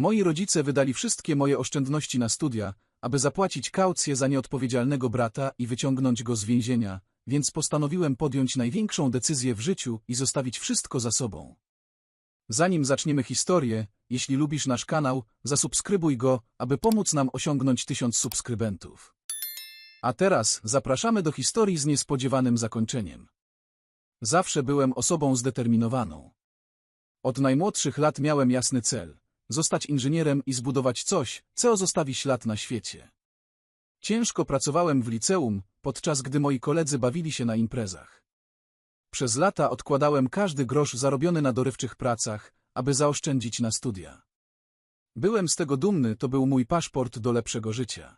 Moi rodzice wydali wszystkie moje oszczędności na studia, aby zapłacić kaucję za nieodpowiedzialnego brata i wyciągnąć go z więzienia, więc postanowiłem podjąć największą decyzję w życiu i zostawić wszystko za sobą. Zanim zaczniemy historię, jeśli lubisz nasz kanał, zasubskrybuj go, aby pomóc nam osiągnąć tysiąc subskrybentów. A teraz zapraszamy do historii z niespodziewanym zakończeniem. Zawsze byłem osobą zdeterminowaną. Od najmłodszych lat miałem jasny cel – zostać inżynierem i zbudować coś, co zostawi ślad na świecie. Ciężko pracowałem w liceum, podczas gdy moi koledzy bawili się na imprezach. Przez lata odkładałem każdy grosz zarobiony na dorywczych pracach, aby zaoszczędzić na studia. Byłem z tego dumny, to był mój paszport do lepszego życia.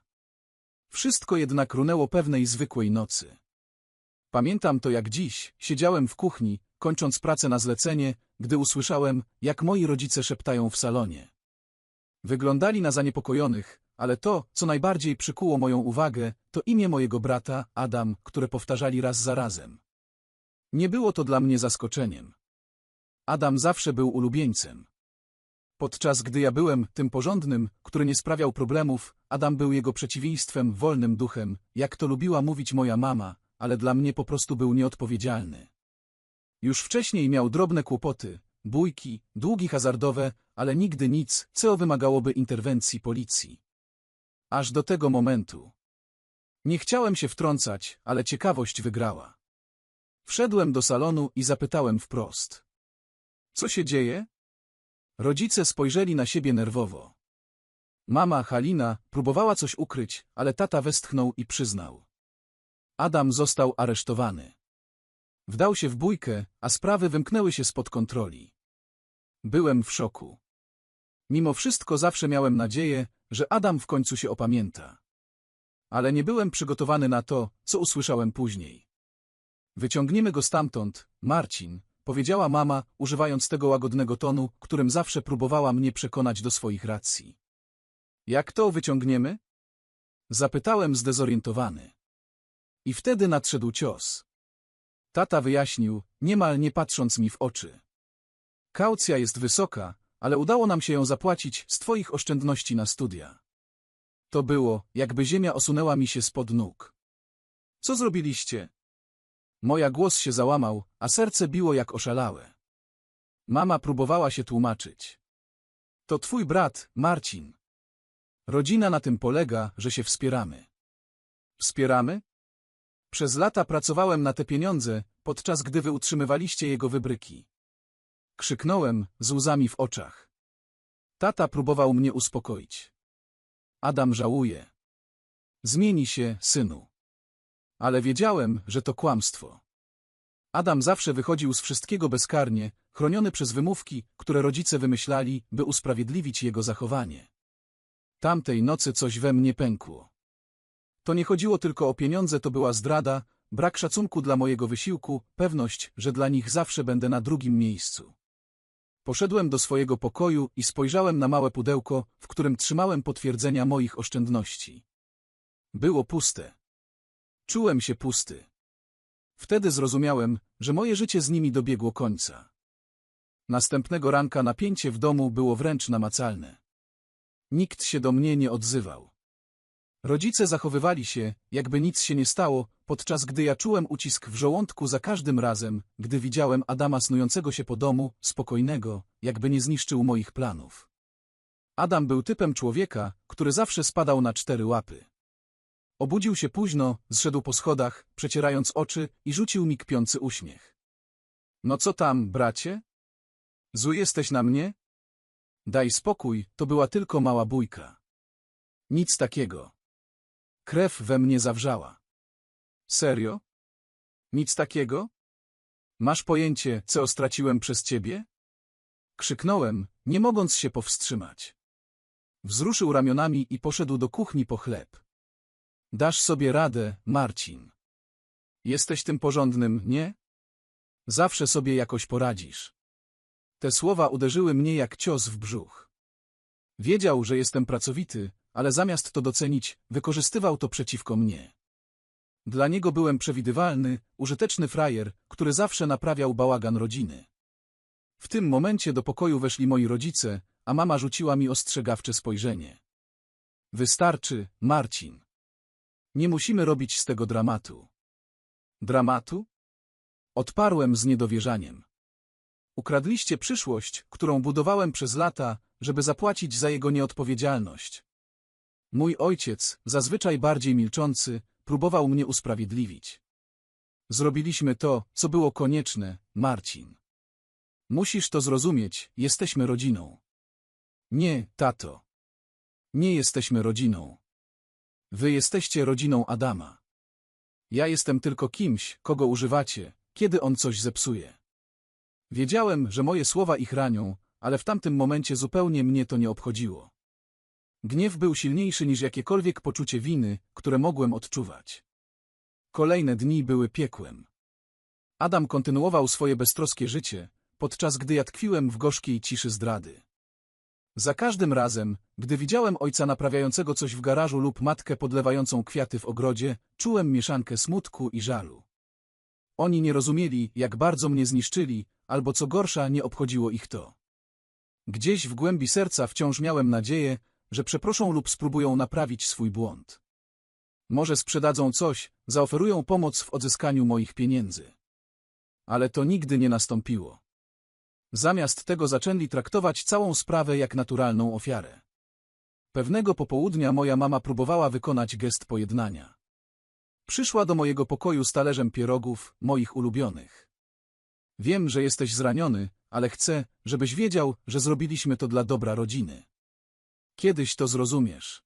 Wszystko jednak runęło pewnej zwykłej nocy. Pamiętam to jak dziś, siedziałem w kuchni, kończąc pracę na zlecenie, gdy usłyszałem, jak moi rodzice szeptają w salonie. Wyglądali na zaniepokojonych, ale to, co najbardziej przykuło moją uwagę, to imię mojego brata, Adam, które powtarzali raz za razem. Nie było to dla mnie zaskoczeniem. Adam zawsze był ulubieńcem. Podczas gdy ja byłem tym porządnym, który nie sprawiał problemów, Adam był jego przeciwieństwem, wolnym duchem, jak to lubiła mówić moja mama, ale dla mnie po prostu był nieodpowiedzialny. Już wcześniej miał drobne kłopoty, bójki, długi hazardowe, ale nigdy nic, co wymagałoby interwencji policji. Aż do tego momentu. Nie chciałem się wtrącać, ale ciekawość wygrała. Wszedłem do salonu i zapytałem wprost. Co się dzieje? Rodzice spojrzeli na siebie nerwowo. Mama, Halina, próbowała coś ukryć, ale tata westchnął i przyznał. Adam został aresztowany. Wdał się w bójkę, a sprawy wymknęły się spod kontroli. Byłem w szoku. Mimo wszystko zawsze miałem nadzieję, że Adam w końcu się opamięta. Ale nie byłem przygotowany na to, co usłyszałem później. Wyciągniemy go stamtąd, Marcin, powiedziała mama, używając tego łagodnego tonu, którym zawsze próbowała mnie przekonać do swoich racji. Jak to wyciągniemy? Zapytałem zdezorientowany. I wtedy nadszedł cios. Tata wyjaśnił, niemal nie patrząc mi w oczy. Kaucja jest wysoka, ale udało nam się ją zapłacić z twoich oszczędności na studia. To było, jakby ziemia osunęła mi się spod nóg. Co zrobiliście? Moja głos się załamał, a serce biło jak oszalałe. Mama próbowała się tłumaczyć. To twój brat, Marcin. Rodzina na tym polega, że się wspieramy. Wspieramy? Przez lata pracowałem na te pieniądze, podczas gdy wy utrzymywaliście jego wybryki. Krzyknąłem, z łzami w oczach. Tata próbował mnie uspokoić. Adam żałuje. Zmieni się, synu. Ale wiedziałem, że to kłamstwo. Adam zawsze wychodził z wszystkiego bezkarnie, chroniony przez wymówki, które rodzice wymyślali, by usprawiedliwić jego zachowanie. Tamtej nocy coś we mnie pękło. To nie chodziło tylko o pieniądze, to była zdrada, brak szacunku dla mojego wysiłku, pewność, że dla nich zawsze będę na drugim miejscu. Poszedłem do swojego pokoju i spojrzałem na małe pudełko, w którym trzymałem potwierdzenia moich oszczędności. Było puste. Czułem się pusty. Wtedy zrozumiałem, że moje życie z nimi dobiegło końca. Następnego ranka napięcie w domu było wręcz namacalne. Nikt się do mnie nie odzywał. Rodzice zachowywali się, jakby nic się nie stało, podczas gdy ja czułem ucisk w żołądku za każdym razem, gdy widziałem Adama snującego się po domu, spokojnego, jakby nie zniszczył moich planów. Adam był typem człowieka, który zawsze spadał na cztery łapy. Obudził się późno, zszedł po schodach, przecierając oczy i rzucił mi kpiący uśmiech. No co tam, bracie? Zły jesteś na mnie? Daj spokój, to była tylko mała bójka. Nic takiego. Krew we mnie zawrzała. Serio? Nic takiego? Masz pojęcie, co straciłem przez ciebie? Krzyknąłem, nie mogąc się powstrzymać. Wzruszył ramionami i poszedł do kuchni po chleb. Dasz sobie radę, Marcin. Jesteś tym porządnym, nie? Zawsze sobie jakoś poradzisz. Te słowa uderzyły mnie jak cios w brzuch. Wiedział, że jestem pracowity, ale zamiast to docenić, wykorzystywał to przeciwko mnie. Dla niego byłem przewidywalny, użyteczny frajer, który zawsze naprawiał bałagan rodziny. W tym momencie do pokoju weszli moi rodzice, a mama rzuciła mi ostrzegawcze spojrzenie. Wystarczy, Marcin. Nie musimy robić z tego dramatu. Dramatu? Odparłem z niedowierzaniem. Ukradliście przyszłość, którą budowałem przez lata, żeby zapłacić za jego nieodpowiedzialność. Mój ojciec, zazwyczaj bardziej milczący, próbował mnie usprawiedliwić. Zrobiliśmy to, co było konieczne, Marcin. Musisz to zrozumieć, jesteśmy rodziną. Nie, tato. Nie jesteśmy rodziną. Wy jesteście rodziną Adama. Ja jestem tylko kimś, kogo używacie, kiedy on coś zepsuje. Wiedziałem, że moje słowa ich ranią, ale w tamtym momencie zupełnie mnie to nie obchodziło. Gniew był silniejszy niż jakiekolwiek poczucie winy, które mogłem odczuwać. Kolejne dni były piekłem. Adam kontynuował swoje beztroskie życie, podczas gdy ja tkwiłem w gorzkiej ciszy zdrady. Za każdym razem, gdy widziałem ojca naprawiającego coś w garażu lub matkę podlewającą kwiaty w ogrodzie, czułem mieszankę smutku i żalu. Oni nie rozumieli, jak bardzo mnie zniszczyli, albo co gorsza, nie obchodziło ich to. Gdzieś w głębi serca wciąż miałem nadzieję, że przeproszą lub spróbują naprawić swój błąd. Może sprzedadzą coś, zaoferują pomoc w odzyskaniu moich pieniędzy. Ale to nigdy nie nastąpiło. Zamiast tego zaczęli traktować całą sprawę jak naturalną ofiarę. Pewnego popołudnia moja mama próbowała wykonać gest pojednania. Przyszła do mojego pokoju z talerzem pierogów, moich ulubionych. Wiem, że jesteś zraniony, ale chcę, żebyś wiedział, że zrobiliśmy to dla dobra rodziny. Kiedyś to zrozumiesz.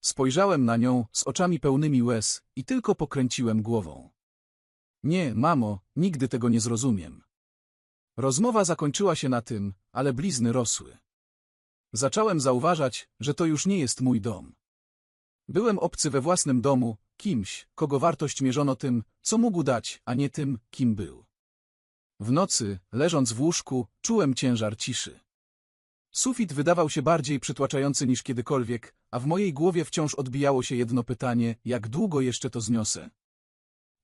Spojrzałem na nią z oczami pełnymi łez i tylko pokręciłem głową. Nie, mamo, nigdy tego nie zrozumiem. Rozmowa zakończyła się na tym, ale blizny rosły. Zacząłem zauważać, że to już nie jest mój dom. Byłem obcy we własnym domu, kimś, kogo wartość mierzono tym, co mógł dać, a nie tym, kim był. W nocy, leżąc w łóżku, czułem ciężar ciszy. Sufit wydawał się bardziej przytłaczający niż kiedykolwiek, a w mojej głowie wciąż odbijało się jedno pytanie, jak długo jeszcze to zniosę.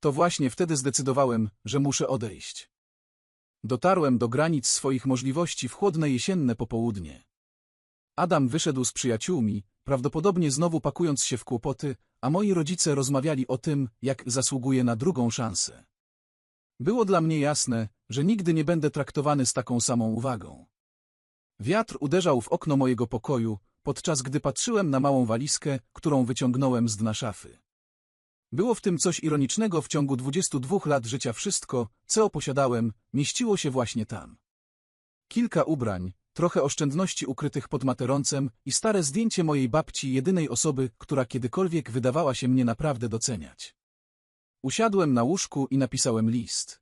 To właśnie wtedy zdecydowałem, że muszę odejść. Dotarłem do granic swoich możliwości w chłodne jesienne popołudnie. Adam wyszedł z przyjaciółmi, prawdopodobnie znowu pakując się w kłopoty, a moi rodzice rozmawiali o tym, jak zasługuje na drugą szansę. Było dla mnie jasne, że nigdy nie będę traktowany z taką samą uwagą. Wiatr uderzał w okno mojego pokoju, podczas gdy patrzyłem na małą walizkę, którą wyciągnąłem z dna szafy. Było w tym coś ironicznego w ciągu 22 lat życia wszystko, co posiadałem, mieściło się właśnie tam. Kilka ubrań, trochę oszczędności ukrytych pod materoncem i stare zdjęcie mojej babci jedynej osoby, która kiedykolwiek wydawała się mnie naprawdę doceniać. Usiadłem na łóżku i napisałem list.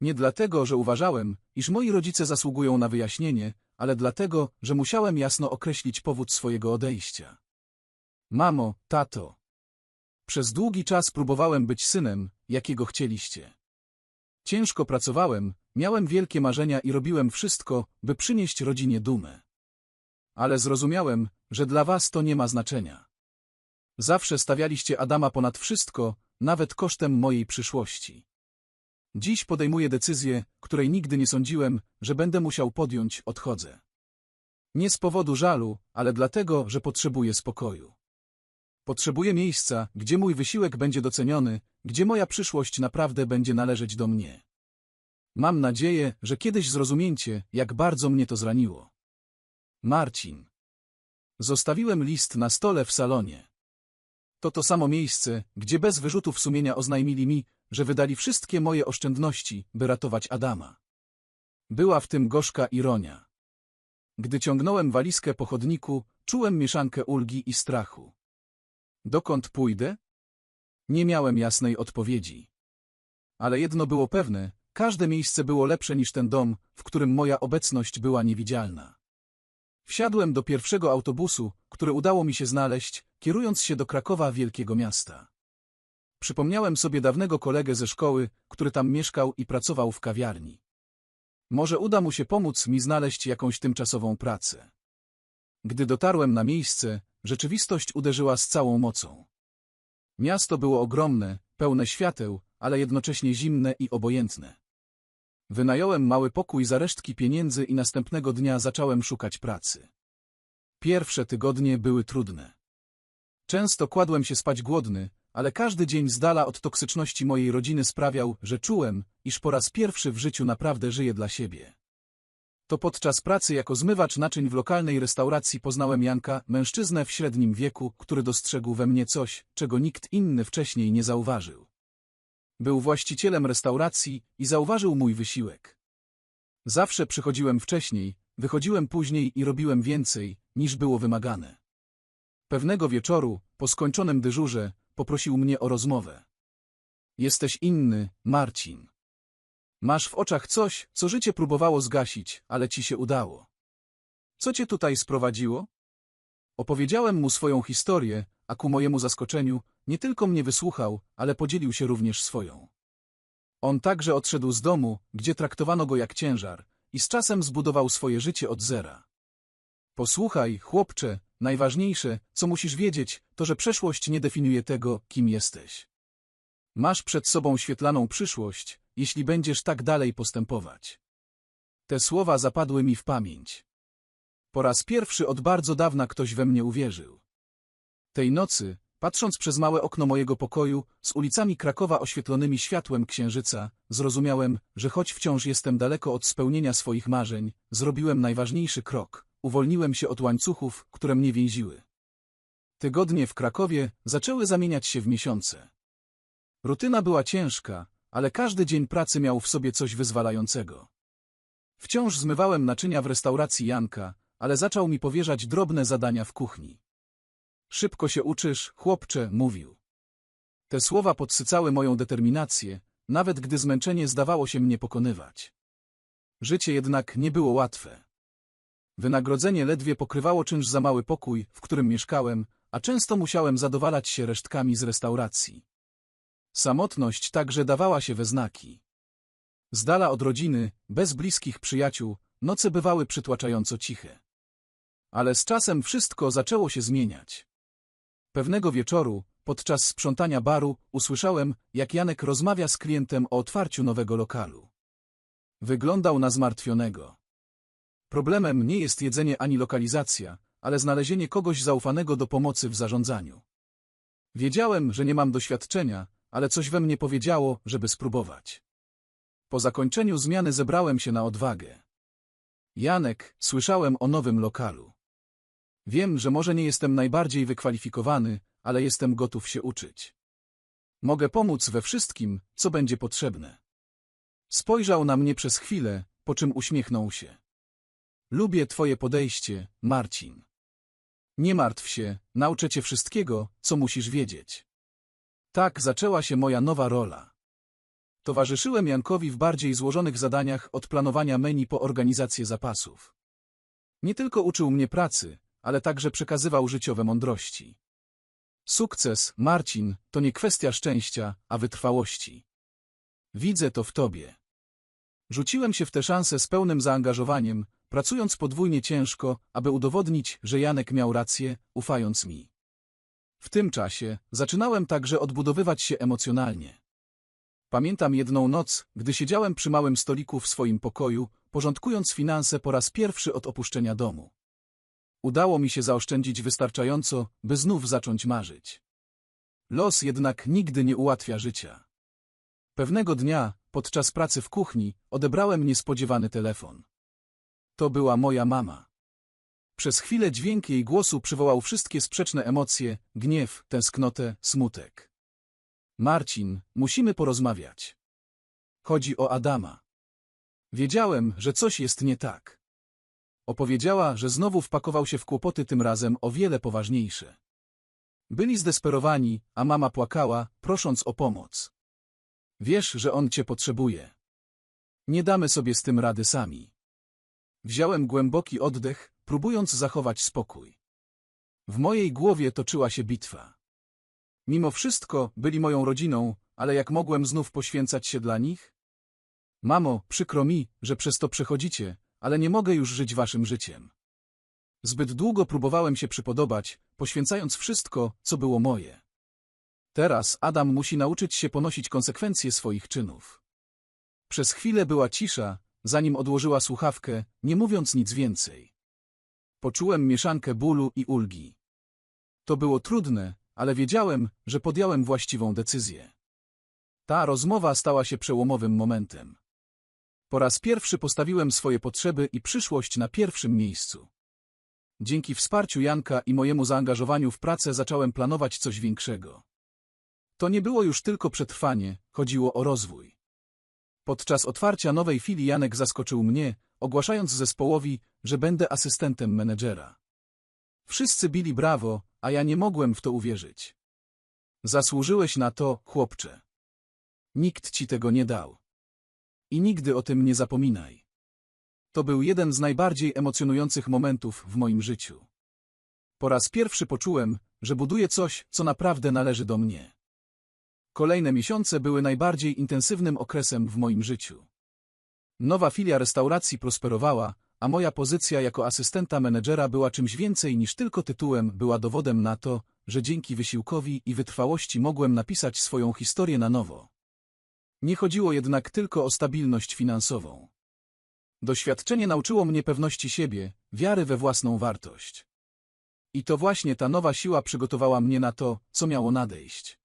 Nie dlatego, że uważałem, iż moi rodzice zasługują na wyjaśnienie, ale dlatego, że musiałem jasno określić powód swojego odejścia. Mamo, tato. Przez długi czas próbowałem być synem, jakiego chcieliście. Ciężko pracowałem, miałem wielkie marzenia i robiłem wszystko, by przynieść rodzinie dumę. Ale zrozumiałem, że dla was to nie ma znaczenia. Zawsze stawialiście Adama ponad wszystko, nawet kosztem mojej przyszłości. Dziś podejmuję decyzję, której nigdy nie sądziłem, że będę musiał podjąć, odchodzę. Nie z powodu żalu, ale dlatego, że potrzebuję spokoju. Potrzebuję miejsca, gdzie mój wysiłek będzie doceniony, gdzie moja przyszłość naprawdę będzie należeć do mnie. Mam nadzieję, że kiedyś zrozumiecie, jak bardzo mnie to zraniło. Marcin. Zostawiłem list na stole w salonie. To to samo miejsce, gdzie bez wyrzutów sumienia oznajmili mi, że wydali wszystkie moje oszczędności, by ratować Adama. Była w tym gorzka ironia. Gdy ciągnąłem walizkę po chodniku, czułem mieszankę ulgi i strachu. Dokąd pójdę? Nie miałem jasnej odpowiedzi. Ale jedno było pewne, każde miejsce było lepsze niż ten dom, w którym moja obecność była niewidzialna. Wsiadłem do pierwszego autobusu, który udało mi się znaleźć, kierując się do Krakowa wielkiego miasta. Przypomniałem sobie dawnego kolegę ze szkoły, który tam mieszkał i pracował w kawiarni. Może uda mu się pomóc mi znaleźć jakąś tymczasową pracę. Gdy dotarłem na miejsce, rzeczywistość uderzyła z całą mocą. Miasto było ogromne, pełne świateł, ale jednocześnie zimne i obojętne. Wynająłem mały pokój za resztki pieniędzy i następnego dnia zacząłem szukać pracy. Pierwsze tygodnie były trudne. Często kładłem się spać głodny, ale każdy dzień z dala od toksyczności mojej rodziny sprawiał, że czułem, iż po raz pierwszy w życiu naprawdę żyję dla siebie. To podczas pracy jako zmywacz naczyń w lokalnej restauracji poznałem Janka, mężczyznę w średnim wieku, który dostrzegł we mnie coś, czego nikt inny wcześniej nie zauważył. Był właścicielem restauracji i zauważył mój wysiłek. Zawsze przychodziłem wcześniej, wychodziłem później i robiłem więcej, niż było wymagane. Pewnego wieczoru, po skończonym dyżurze, poprosił mnie o rozmowę. Jesteś inny, Marcin. Masz w oczach coś, co życie próbowało zgasić, ale ci się udało. Co cię tutaj sprowadziło? Opowiedziałem mu swoją historię, a ku mojemu zaskoczeniu nie tylko mnie wysłuchał, ale podzielił się również swoją. On także odszedł z domu, gdzie traktowano go jak ciężar, i z czasem zbudował swoje życie od zera. Posłuchaj, chłopcze, najważniejsze, co musisz wiedzieć, to że przeszłość nie definiuje tego, kim jesteś. Masz przed sobą świetlaną przyszłość, jeśli będziesz tak dalej postępować. Te słowa zapadły mi w pamięć. Po raz pierwszy od bardzo dawna ktoś we mnie uwierzył. Tej nocy, patrząc przez małe okno mojego pokoju, z ulicami Krakowa oświetlonymi światłem księżyca, zrozumiałem, że choć wciąż jestem daleko od spełnienia swoich marzeń, zrobiłem najważniejszy krok. Uwolniłem się od łańcuchów, które mnie więziły. Tygodnie w Krakowie zaczęły zamieniać się w miesiące. Rutyna była ciężka, ale każdy dzień pracy miał w sobie coś wyzwalającego. Wciąż zmywałem naczynia w restauracji Janka, ale zaczął mi powierzać drobne zadania w kuchni. Szybko się uczysz, chłopcze, mówił. Te słowa podsycały moją determinację, nawet gdy zmęczenie zdawało się mnie pokonywać. Życie jednak nie było łatwe. Wynagrodzenie ledwie pokrywało czynsz za mały pokój, w którym mieszkałem, a często musiałem zadowalać się resztkami z restauracji. Samotność także dawała się we znaki. Z dala od rodziny, bez bliskich przyjaciół, noce bywały przytłaczająco ciche. Ale z czasem wszystko zaczęło się zmieniać. Pewnego wieczoru, podczas sprzątania baru, usłyszałem, jak Janek rozmawia z klientem o otwarciu nowego lokalu. Wyglądał na zmartwionego. Problemem nie jest jedzenie ani lokalizacja, ale znalezienie kogoś zaufanego do pomocy w zarządzaniu. Wiedziałem, że nie mam doświadczenia, ale coś we mnie powiedziało, żeby spróbować. Po zakończeniu zmiany zebrałem się na odwagę. Janek, słyszałem o nowym lokalu. Wiem, że może nie jestem najbardziej wykwalifikowany, ale jestem gotów się uczyć. Mogę pomóc we wszystkim, co będzie potrzebne. Spojrzał na mnie przez chwilę, po czym uśmiechnął się. Lubię twoje podejście, Marcin. Nie martw się, nauczę cię wszystkiego, co musisz wiedzieć. Tak zaczęła się moja nowa rola. Towarzyszyłem Jankowi w bardziej złożonych zadaniach od planowania menu po organizację zapasów. Nie tylko uczył mnie pracy, ale także przekazywał życiowe mądrości. Sukces, Marcin, to nie kwestia szczęścia, a wytrwałości. Widzę to w tobie. Rzuciłem się w tę szansę z pełnym zaangażowaniem, pracując podwójnie ciężko, aby udowodnić, że Janek miał rację, ufając mi. W tym czasie zaczynałem także odbudowywać się emocjonalnie. Pamiętam jedną noc, gdy siedziałem przy małym stoliku w swoim pokoju, porządkując finanse po raz pierwszy od opuszczenia domu. Udało mi się zaoszczędzić wystarczająco, by znów zacząć marzyć. Los jednak nigdy nie ułatwia życia. Pewnego dnia, podczas pracy w kuchni, odebrałem niespodziewany telefon. To była moja mama. Przez chwilę dźwięk jej głosu przywołał wszystkie sprzeczne emocje, gniew, tęsknotę, smutek. Marcin, musimy porozmawiać. Chodzi o Adama. Wiedziałem, że coś jest nie tak. Opowiedziała, że znowu wpakował się w kłopoty tym razem o wiele poważniejsze. Byli zdesperowani, a mama płakała, prosząc o pomoc. Wiesz, że on cię potrzebuje. Nie damy sobie z tym rady sami. Wziąłem głęboki oddech, próbując zachować spokój. W mojej głowie toczyła się bitwa. Mimo wszystko byli moją rodziną, ale jak mogłem znów poświęcać się dla nich? Mamo, przykro mi, że przez to przechodzicie, ale nie mogę już żyć waszym życiem. Zbyt długo próbowałem się przypodobać, poświęcając wszystko, co było moje. Teraz Adam musi nauczyć się ponosić konsekwencje swoich czynów. Przez chwilę była cisza, zanim odłożyła słuchawkę, nie mówiąc nic więcej. Poczułem mieszankę bólu i ulgi. To było trudne, ale wiedziałem, że podjąłem właściwą decyzję. Ta rozmowa stała się przełomowym momentem. Po raz pierwszy postawiłem swoje potrzeby i przyszłość na pierwszym miejscu. Dzięki wsparciu Janka i mojemu zaangażowaniu w pracę zacząłem planować coś większego. To nie było już tylko przetrwanie, chodziło o rozwój. Podczas otwarcia nowej filii Janek zaskoczył mnie, ogłaszając zespołowi, że będę asystentem menedżera. Wszyscy bili brawo, a ja nie mogłem w to uwierzyć. Zasłużyłeś na to, chłopcze. Nikt ci tego nie dał. I nigdy o tym nie zapominaj. To był jeden z najbardziej emocjonujących momentów w moim życiu. Po raz pierwszy poczułem, że buduję coś, co naprawdę należy do mnie. Kolejne miesiące były najbardziej intensywnym okresem w moim życiu. Nowa filia restauracji prosperowała, a moja pozycja jako asystenta menedżera była czymś więcej niż tylko tytułem, była dowodem na to, że dzięki wysiłkowi i wytrwałości mogłem napisać swoją historię na nowo. Nie chodziło jednak tylko o stabilność finansową. Doświadczenie nauczyło mnie pewności siebie, wiary we własną wartość. I to właśnie ta nowa siła przygotowała mnie na to, co miało nadejść.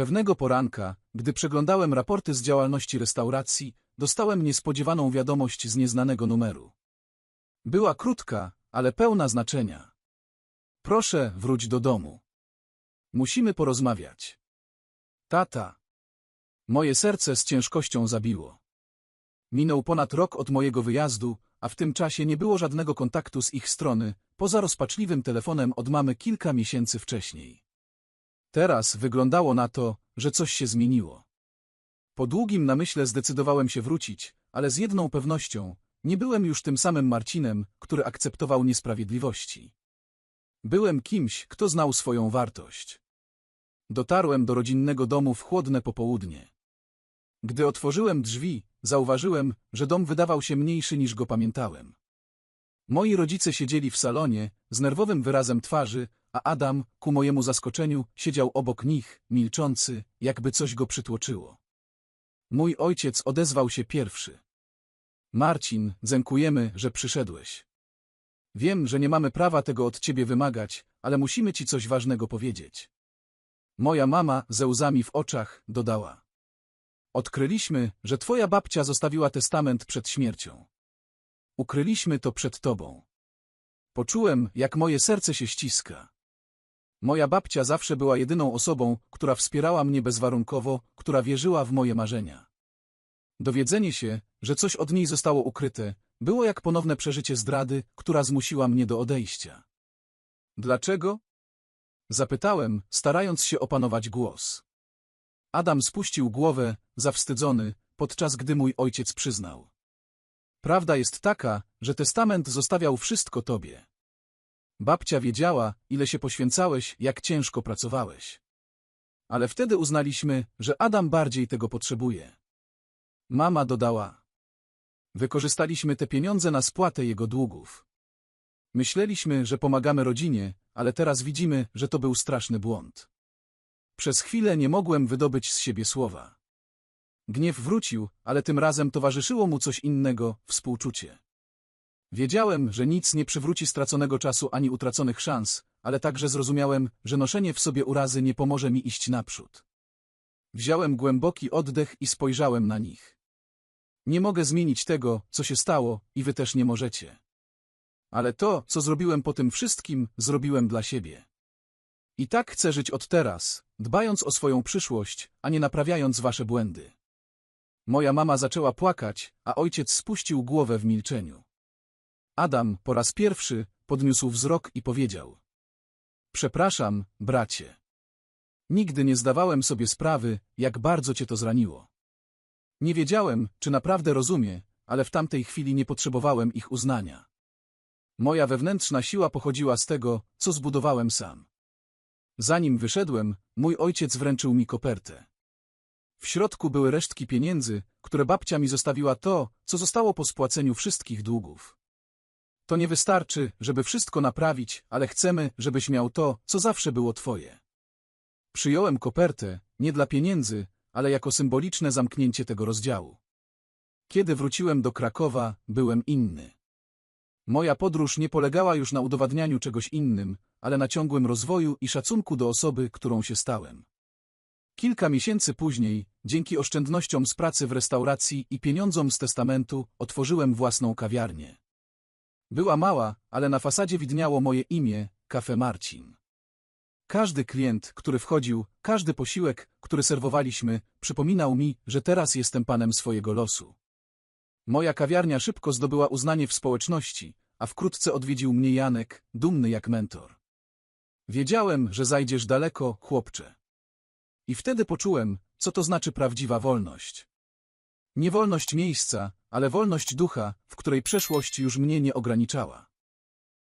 Pewnego poranka, gdy przeglądałem raporty z działalności restauracji, dostałem niespodziewaną wiadomość z nieznanego numeru. Była krótka, ale pełna znaczenia. Proszę, wróć do domu. Musimy porozmawiać. Tata. Moje serce z ciężkością zabiło. Minął ponad rok od mojego wyjazdu, a w tym czasie nie było żadnego kontaktu z ich strony, poza rozpaczliwym telefonem od mamy kilka miesięcy wcześniej. Teraz wyglądało na to, że coś się zmieniło. Po długim namyśle zdecydowałem się wrócić, ale z jedną pewnością, nie byłem już tym samym Marcinem, który akceptował niesprawiedliwości. Byłem kimś, kto znał swoją wartość. Dotarłem do rodzinnego domu w chłodne popołudnie. Gdy otworzyłem drzwi, zauważyłem, że dom wydawał się mniejszy niż go pamiętałem. Moi rodzice siedzieli w salonie, z nerwowym wyrazem twarzy, a Adam, ku mojemu zaskoczeniu, siedział obok nich, milczący, jakby coś go przytłoczyło. Mój ojciec odezwał się pierwszy. Marcin, dziękujemy, że przyszedłeś. Wiem, że nie mamy prawa tego od ciebie wymagać, ale musimy ci coś ważnego powiedzieć. Moja mama, ze łzami w oczach, dodała. Odkryliśmy, że twoja babcia zostawiła testament przed śmiercią. Ukryliśmy to przed tobą. Poczułem, jak moje serce się ściska. Moja babcia zawsze była jedyną osobą, która wspierała mnie bezwarunkowo, która wierzyła w moje marzenia. Dowiedzenie się, że coś od niej zostało ukryte, było jak ponowne przeżycie zdrady, która zmusiła mnie do odejścia. Dlaczego? Zapytałem, starając się opanować głos. Adam spuścił głowę, zawstydzony, podczas gdy mój ojciec przyznał. Prawda jest taka, że testament zostawiał wszystko tobie. Babcia wiedziała, ile się poświęcałeś, jak ciężko pracowałeś. Ale wtedy uznaliśmy, że Adam bardziej tego potrzebuje. Mama dodała. Wykorzystaliśmy te pieniądze na spłatę jego długów. Myśleliśmy, że pomagamy rodzinie, ale teraz widzimy, że to był straszny błąd. Przez chwilę nie mogłem wydobyć z siebie słowa. Gniew wrócił, ale tym razem towarzyszyło mu coś innego, współczucie. Wiedziałem, że nic nie przywróci straconego czasu ani utraconych szans, ale także zrozumiałem, że noszenie w sobie urazy nie pomoże mi iść naprzód. Wziąłem głęboki oddech i spojrzałem na nich. Nie mogę zmienić tego, co się stało, i wy też nie możecie. Ale to, co zrobiłem po tym wszystkim, zrobiłem dla siebie. I tak chcę żyć od teraz, dbając o swoją przyszłość, a nie naprawiając wasze błędy. Moja mama zaczęła płakać, a ojciec spuścił głowę w milczeniu. Adam po raz pierwszy podniósł wzrok i powiedział. Przepraszam, bracie. Nigdy nie zdawałem sobie sprawy, jak bardzo cię to zraniło. Nie wiedziałem, czy naprawdę rozumie, ale w tamtej chwili nie potrzebowałem ich uznania. Moja wewnętrzna siła pochodziła z tego, co zbudowałem sam. Zanim wyszedłem, mój ojciec wręczył mi kopertę. W środku były resztki pieniędzy, które babcia mi zostawiła to, co zostało po spłaceniu wszystkich długów. To nie wystarczy, żeby wszystko naprawić, ale chcemy, żebyś miał to, co zawsze było twoje. Przyjąłem kopertę, nie dla pieniędzy, ale jako symboliczne zamknięcie tego rozdziału. Kiedy wróciłem do Krakowa, byłem inny. Moja podróż nie polegała już na udowadnianiu czegoś innym, ale na ciągłym rozwoju i szacunku do osoby, którą się stałem. Kilka miesięcy później, dzięki oszczędnościom z pracy w restauracji i pieniądzom z testamentu, otworzyłem własną kawiarnię. Była mała, ale na fasadzie widniało moje imię, Kafe Marcin. Każdy klient, który wchodził, każdy posiłek, który serwowaliśmy, przypominał mi, że teraz jestem panem swojego losu. Moja kawiarnia szybko zdobyła uznanie w społeczności, a wkrótce odwiedził mnie Janek, dumny jak mentor. Wiedziałem, że zajdziesz daleko, chłopcze. I wtedy poczułem, co to znaczy prawdziwa wolność. Nie wolność miejsca, ale wolność ducha, w której przeszłość już mnie nie ograniczała.